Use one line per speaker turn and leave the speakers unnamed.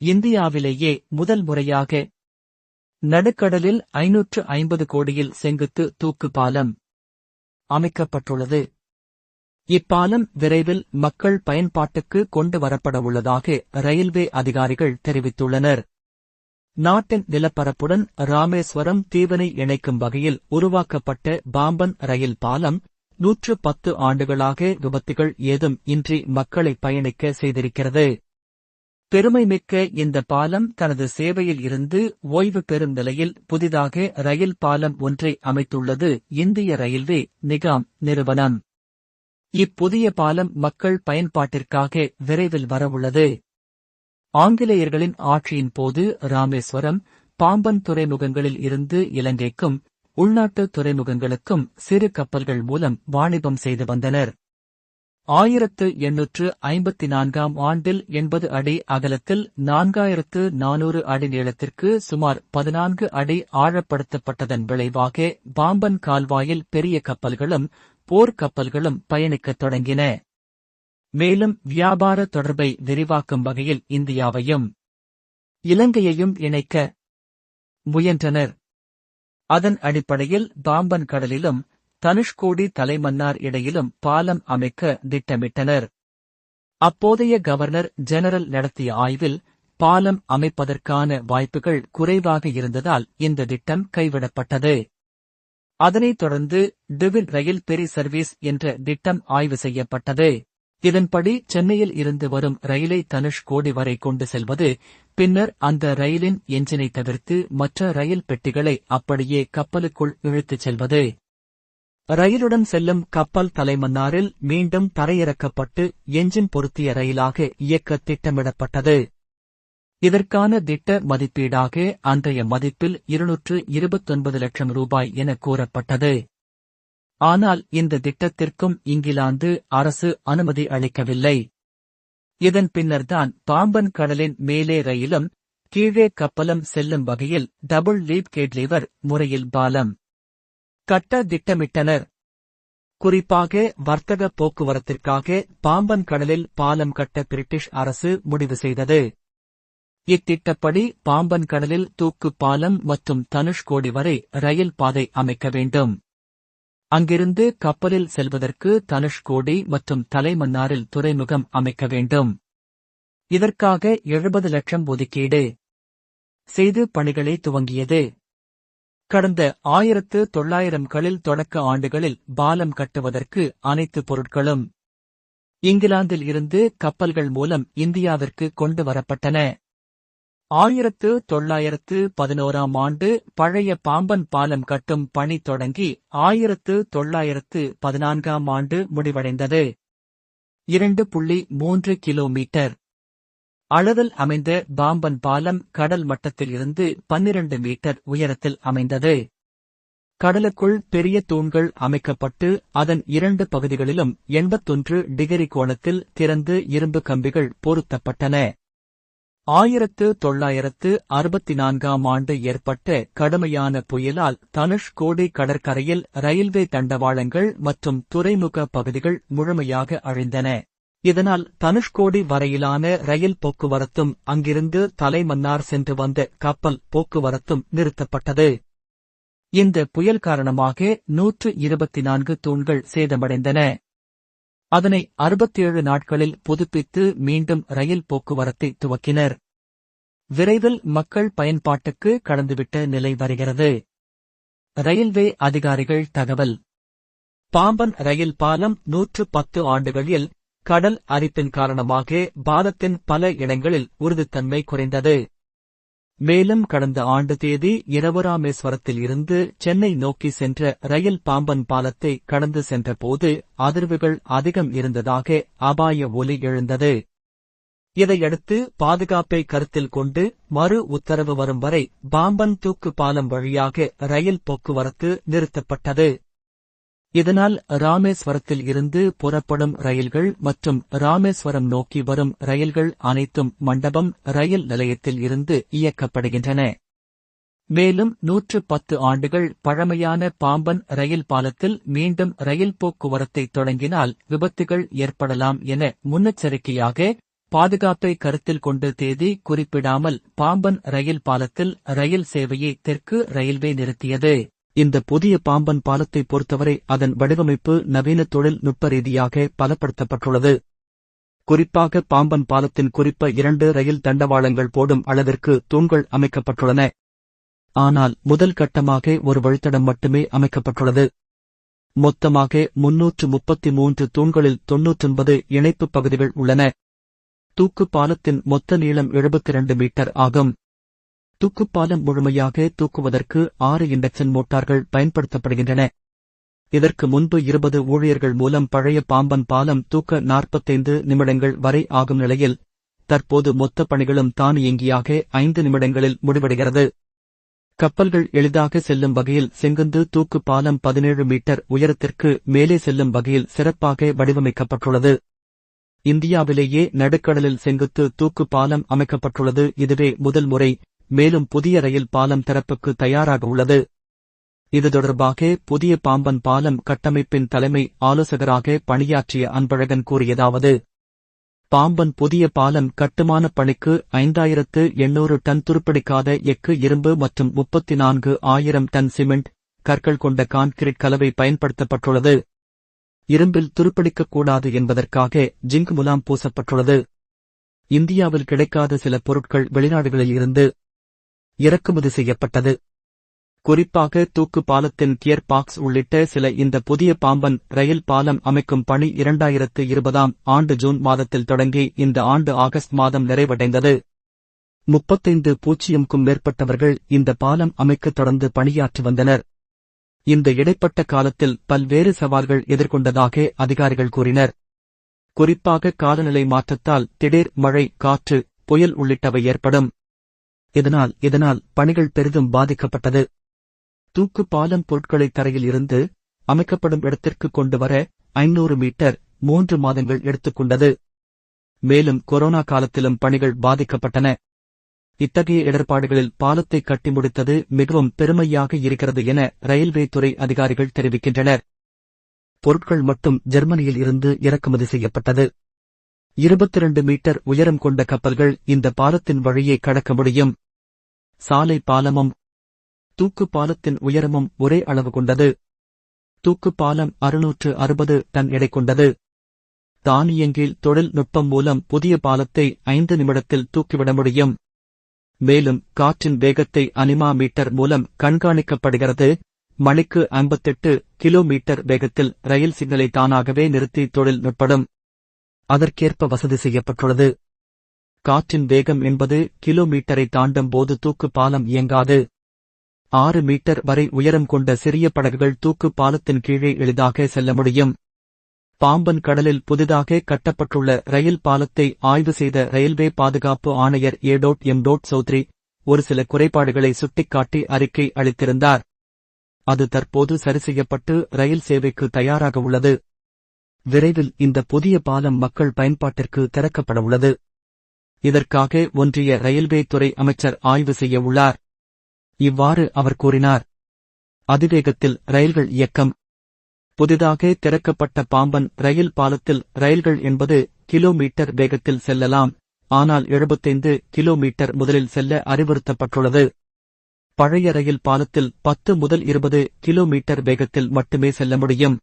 இந்தியாவிலேயே முதல் முறையாக நடுக்கடலில் ஐநூற்று ஐம்பது கோடியில் செங்குத்து தூக்கு பாலம் அமைக்கப்பட்டுள்ளது. இப்பாலம் விரைவில் மக்கள் பயன்பாட்டுக்கு கொண்டு வரப்படவுள்ளதாக ரயில்வே அதிகாரிகள் தெரிவித்துள்ளனர். நாட்டின் நிலப்பரப்புடன் ராமேஸ்வரம் தீவினை இணைக்கும் வகையில் உருவாக்கப்பட்ட பாம்பன் ரயில் பாலம் நூற்று பத்து ஆண்டுகளாக விபத்துகள் ஏதும் இன்றி மக்களை பயணிக்க செய்திருக்கிறது. பெருமைமிக்க இந்த பாலம் தனது சேவையில் இருந்து ஓய்வு பெறும் நிலையில் புதிதாக ரயில் பாலம் ஒன்றை அமைத்துள்ளது. இந்திய ரயில்வே நிகாம் நிறுவனம். இப்புதிய பாலம் மக்கள் பயன்பாட்டிற்காக விரைவில் வரவுள்ளது. ஆங்கிலேயர்களின் ஆட்சியின் போது ராமேஸ்வரம் பாம்பன் துறைமுகங்களில் இருந்து இலங்கைக்கும் உள்நாட்டு துறைமுகங்களுக்கும் சிறு கப்பல்கள் மூலம் வாணிபம் செய்து வந்தனர். ஆயிரத்து எண்ணூற்று ஐம்பத்தி நான்காம் ஆண்டில் எண்பது அடி அகலத்தில் நான்காயிரத்து நானூறு அடி நீளத்திற்கு சுமார் பதினான்கு அடி ஆழப்படுத்தப்பட்டதன் விளைவாக பாம்பன் கால்வாயில் பெரிய கப்பல்களும் போர்க்கப்பல்களும் பயணிக்கத் தொடங்கின. மேலும் வியாபார தொடர்பை விரிவாக்கும் வகையில் இந்தியாவையும் இலங்கையையும் இணைக்க முயன்றனர். அதன் அடிப்படையில் பாம்பன் கடலிலும் தனுஷ்கோடி தலைமன்னார் இடையிலும் பாலம் அமைக்க திட்டமிட்டனர். அப்போதைய கவர்னர் ஜெனரல் நடத்திய ஆய்வில் பாலம் அமைப்பதற்கான வாய்ப்புகள் குறைவாக இருந்ததால் இந்த திட்டம் கைவிடப்பட்டது. அதனைத் தொடர்ந்து டிவின் ரயில் பெரி சர்வீஸ் என்ற திட்டம் ஆய்வு செய்யப்பட்டது. இதன்படி சென்னையில் இருந்து வரும் ரயிலை தனுஷ்கோடி வரை கொண்டு செல்வது பின்னர் அந்த ரயிலின் எஞ்சினை தவிர்த்து மற்ற ரயில் பெட்டிகளை அப்படியே கப்பலுக்குள் இழுத்துச் செல்வது. ரயிலுடன் செல்லும் கப்பல் தலைமன்னாரில் மீண்டும் தரையிறக்கப்பட்டு எஞ்சின் பொருத்திய ரயிலாக இயக்க திட்டமிடப்பட்டது. இதற்கான திட்ட மதிப்பீடாக அன்றைய மதிப்பில் இருநூற்று இருபத்தொன்பது லட்சம் ரூபாய் என கூறப்பட்டது. ஆனால் இந்த திட்டத்திற்கும் இங்கிலாந்து அரசு அனுமதி அளிக்கவில்லை. இதன் பின்னர்தான் பாம்பன் கடலின் மேலே ரயிலும் கீழே கப்பலும் செல்லும் வகையில் டபுள் லீப் கேட்லிவர் முறையில் பாலம். கட்ட திட்டமிட்டனர் குறிப்பாக வர்த்தக போக்குவரத்திற்காக பாம்பன் கடலில் பாலம் கட்ட பிரிட்டிஷ் அரசு முடிவு செய்தது. இத்திட்டப்படி பாம்பன் கடலில் தூக்கு பாலம் மற்றும் தனுஷ்கோடி வரை ரயில் பாதை அமைக்க வேண்டும். அங்கிருந்து கப்பலில் செல்வதற்கு தனுஷ்கோடி மற்றும் தலைமன்னாரில் துறைமுகம் அமைக்க வேண்டும். இதற்காக எழுபது லட்சம் ஒதுக்கீடு செய்து பணிகளை துவங்கியது. கடந்த ஆயிரத்து தொள்ளாயிரம்களில் தொடக்க ஆண்டுகளில் பாலம் கட்டுவதற்கு அனைத்து பொருட்களும் இங்கிலாந்தில் இருந்து கப்பல்கள் மூலம் இந்தியாவிற்கு கொண்டு வரப்பட்டன. ஆயிரத்து தொள்ளாயிரத்து பதினோராம் ஆண்டு பழைய பாம்பன் பாலம் கட்டும் பணி தொடங்கி ஆயிரத்து தொள்ளாயிரத்து பதினான்காம் ஆண்டு முடிவடைந்தது. இரண்டு புள்ளி மூன்று கிலோமீட்டர். அளவில் அமைந்த பாம்பன் பாலம் கடல் மட்டத்தில் இருந்து பன்னிரண்டு மீட்டர் உயரத்தில் அமைந்தது. கடலுக்குள் பெரிய தூண்கள் அமைக்கப்பட்டு அதன் இரண்டு பகுதிகளிலும் எண்பத்தொன்று டிகிரி கோணத்தில் திறந்து இரும்பு கம்பிகள் பொருத்தப்பட்டன. ஆயிரத்து தொள்ளாயிரத்து அறுபத்தி நான்காம் ஆண்டு ஏற்பட்ட கடுமையான புயலால் தனுஷ்கோடி கடற்கரையில் ரயில்வே தண்டவாளங்கள் மற்றும் துறைமுக பகுதிகள் முழுமையாக அழிந்தன. இதனால் தனுஷ்கோடி வரையிலான ரயில் போக்குவரத்தும் அங்கிருந்து தலைமன்னார் சென்று வந்த கப்பல் போக்குவரத்தும் நிறுத்தப்பட்டது. இந்த புயல் காரணமாக நூற்று இருபத்தி நான்கு தூண்கள் சேதமடைந்தன. அதனை அறுபத்தேழு நாட்களில் புதுப்பித்து மீண்டும் ரயில் போக்குவரத்தை துவக்கினர். விரைவில் மக்கள் பயன்பாட்டுக்கு கடந்துவிட்ட நிலை வருகிறது. ரயில்வே அதிகாரிகள் தகவல். பாம்பன் ரயில் பாலம் நூற்று பத்து ஆண்டுகளில் கடல் அரிப்பின் காரணமாக பாலத்தின் பல இடங்களில் உறுதித்தன்மை குறைந்தது. மேலும் கடந்த ஆண்டு தேதி இரவுராமேஸ்வரத்தில் இருந்து சென்னை நோக்கி சென்ற ரயில் பாம்பன் பாலத்தை கடந்து சென்றபோது அதிர்வுகள் அதிகம் இருந்ததாக அபாய ஒலி எழுந்தது. இதையடுத்து பாதுகாப்பை கருத்தில் கொண்டு மறு உத்தரவு வரும் வரை பாம்பன் தூக்கு பாலம் வழியாக ரயில் போக்குவரத்து நிறுத்தப்பட்டது. இதனால் ராமேஸ்வரத்தில் இருந்து புறப்படும் ரயில்கள் மற்றும் ராமேஸ்வரம் நோக்கி வரும் ரயில்கள் அனைத்தும் மண்டபம் ரயில் நிலையத்தில் இருந்து இயக்கப்படுகின்றன. மேலும் நூற்று பத்து ஆண்டுகள் பழமையான பாம்பன் ரயில் பாலத்தில் மீண்டும் ரயில் போக்குவரத்தை தொடங்கினால் விபத்துகள் ஏற்படலாம் என முன்னெச்சரிக்கையாக பாதுகாப்பை கருத்தில் கொண்டு தேதி குறிப்பிடாமல் பாம்பன் ரயில் பாலத்தில் ரயில் சேவையை தெற்கு ரயில்வே நிறுத்தியது. இந்த புதிய பாம்பன் பாலத்தை பொறுத்தவரை அதன் வடிவமைப்பு நவீன தொழில்நுட்ப ரீதியாக பலப்படுத்தப்பட்டுள்ளது. குறிப்பாக பாம்பன் பாலத்தின் குறிப்ப இரண்டு ரயில் தண்டவாளங்கள் போடும் அளவிற்கு தூண்கள் அமைக்கப்பட்டுள்ளன. ஆனால் முதல் கட்டமாக ஒரு வழித்தடம் மட்டுமே அமைக்கப்பட்டுள்ளது. மொத்தமாக முன்னூற்று முப்பத்தி மூன்று தூண்களில் தொன்னூற்றொன்பது இணைப்புப் பகுதிகள் உள்ளன. தூக்கு பாலத்தின் மொத்த நீளம் எழுபத்தி இரண்டு மீட்டர் ஆகும். தூக்குப்பாலம் முழுமையாக தூக்குவதற்கு ஆறு இண்டக்ஷன் மோட்டார்கள் பயன்படுத்தப்படுகின்றன. இதற்கு முன்பு இருபது ஊழியர்கள் மூலம் பழைய பாம்பன் பாலம் தூக்க நாற்பத்தைந்து நிமிடங்கள் வரை ஆகும் நிலையில் தற்போது மொத்த பணிகளும் தானியங்கியாக ஐந்து நிமிடங்களில் முடிவடைகிறது. கப்பல்கள் எளிதாக செல்லும் வகையில் செங்குந்து தூக்கு பாலம் பதினேழு மீட்டர் உயரத்திற்கு மேலே செல்லும் வகையில் சிறப்பாக வடிவமைக்கப்பட்டுள்ளது. இந்தியாவிலேயே நடுக்கடலில் செங்குத்து தூக்கு பாலம் அமைக்கப்பட்டுள்ளது. இதுவே முதல் முறை மேலும் புதிய ரயில் பாலம் திறப்புக்கு தயாராக உள்ளது. இது தொடர்பாக புதிய பாம்பன் பாலம் கட்டமைப்பின் தலைமை ஆலோசகராக பணியாற்றிய அன்பழகன் கூறியதாவது பாம்பன் புதிய பாலம் கட்டுமான பணிக்கு ஐந்தாயிரத்து எண்ணூறு டன் துருப்பிடிக்காத எஃகு இரும்பு மற்றும் முப்பத்தி நான்கு ஆயிரம் டன் சிமெண்ட் கற்கள் கொண்ட கான்கிரீட் கலவை பயன்படுத்தப்பட்டுள்ளது. இரும்பில் துருப்பிடிக்கக்கூடாது என்பதற்காக ஜிங்க் முலாம் பூசப்பட்டுள்ளது. இந்தியாவில் கிடைக்காத சில பொருட்கள் வெளிநாடுகளில் இருந்து இறக்குமதி செய்யப்பட்டது. குறிப்பாக தூக்கு பாலத்தின் கியர் பாக்ஸ் உள்ளிட்ட சில இந்த புதிய பாம்பன் ரயில் பாலம் அமைக்கும் பணி இரண்டாயிரத்து இருபதாம் ஆண்டு ஜூன் மாதத்தில் தொடங்கி இந்த ஆண்டு ஆகஸ்ட் மாதம் நிறைவடைந்தது. முப்பத்தைந்து பூஜ்ஜியம்க்கும் மேற்பட்டவர்கள் இந்த பாலம் அமைக்க தொடர்ந்து பணியாற்றி வந்தனர். இந்த இடைப்பட்ட காலத்தில் பல்வேறு சவால்கள் எதிர்கொண்டதாக அதிகாரிகள் கூறினர். குறிப்பாக காலநிலை மாற்றத்தால் திடீர் மழை காற்று புயல் உள்ளிட்டவை ஏற்படும். இதனால் இதனால் பணிகள் பெரிதும் பாதிக்கப்பட்டது. தூக்கு பாலம் பொருட்களை தரையில் இருந்து அமைக்கப்படும் இடத்திற்கு கொண்டு வர ஐநூறு மீட்டர் மூன்று மாதங்கள் எடுத்துக்கொண்டது மேலும் கொரோனா காலத்திலும் பணிகள் பாதிக்கப்பட்டன. இத்தகைய இடர்பாடுகளில் பாலத்தை கட்டி முடித்தது மிகவும் பெருமையாக இருக்கிறது என ரயில்வே துறை அதிகாரிகள் தெரிவிக்கின்றனர். பொருட்கள் மட்டும் ஜெர்மனியில் இருந்து இறக்குமதி செய்யப்பட்டது. இருபத்திரண்டு மீட்டர் உயரம் கொண்ட கப்பல்கள் இந்த பாலத்தின் வழியே கடக்க முடியும். சாலை பாலமும் தூக்கு பாலத்தின் உயரமும் ஒரே அளவு கொண்டது. தூக்கு பாலம் அறுநூற்று அறுபது டன் எடை கொண்டது. தானியங்கில் தொழில்நுட்பம் மூலம் புதிய பாலத்தை ஐந்து நிமிடத்தில் தூக்கிவிட முடியும். மேலும் காற்றின் வேகத்தை அனிமா மீட்டர் மூலம் கண்காணிக்கப்படுகிறது. மணிக்கு ஐம்பத்தெட்டு கிலோமீட்டர் வேகத்தில் ரயில் சிக்னலை தானாகவே நிறுத்தி தொழில் நுட்படும். அதற்கேற்ப வசதி செய்யப்பட்டுள்ளது. காற்றின் வேகம் என்பது கிலோமீட்டரை தாண்டும் போது தூக்கு பாலம் இயங்காது. ஆறு மீட்டர் வரை உயரம் கொண்ட சிறிய படகுகள் தூக்கு பாலத்தின் கீழே எளிதாக செல்ல முடியும். பாம்பன் கடலில் புதிதாக கட்டப்பட்டுள்ள ரயில் பாலத்தை ஆய்வு செய்த ரயில்வே பாதுகாப்பு ஆணையர் A. Dot. M. Dot. Chowdhury ஒரு சில குறைபாடுகளை சுட்டிக்காட்டி அறிக்கை அளித்திருந்தார். அது தற்போது சரி செய்யப்பட்டு ரயில் சேவைக்கு தயாராக உள்ளது. விரைவில் இந்த புதிய பாலம் மக்கள் பயன்பாட்டிற்கு திறக்கப்பட உள்ளது. இதற்காக ஒன்றிய ரயில்வே துறை அமைச்சர் ஆய்வு செய்ய உள்ளார். இவ்வாறு அவர் கூறினார். அதிவேகத்தில் ரயில்கள் இயக்கம். புதிதாக திறக்கப்பட்ட பாம்பன் ரயில் பாலத்தில் ரயில்கள் என்பது கிலோமீட்டர் வேகத்தில் செல்லலாம். ஆனால் எழுபத்தைந்து கிலோமீட்டர் முதலில் செல்ல அறிவுறுத்தப்பட்டுள்ளது. பழைய ரயில் பாலத்தில் பத்து முதல் இருபது கிலோமீட்டர் வேகத்தில் மட்டுமே செல்ல முடியும்.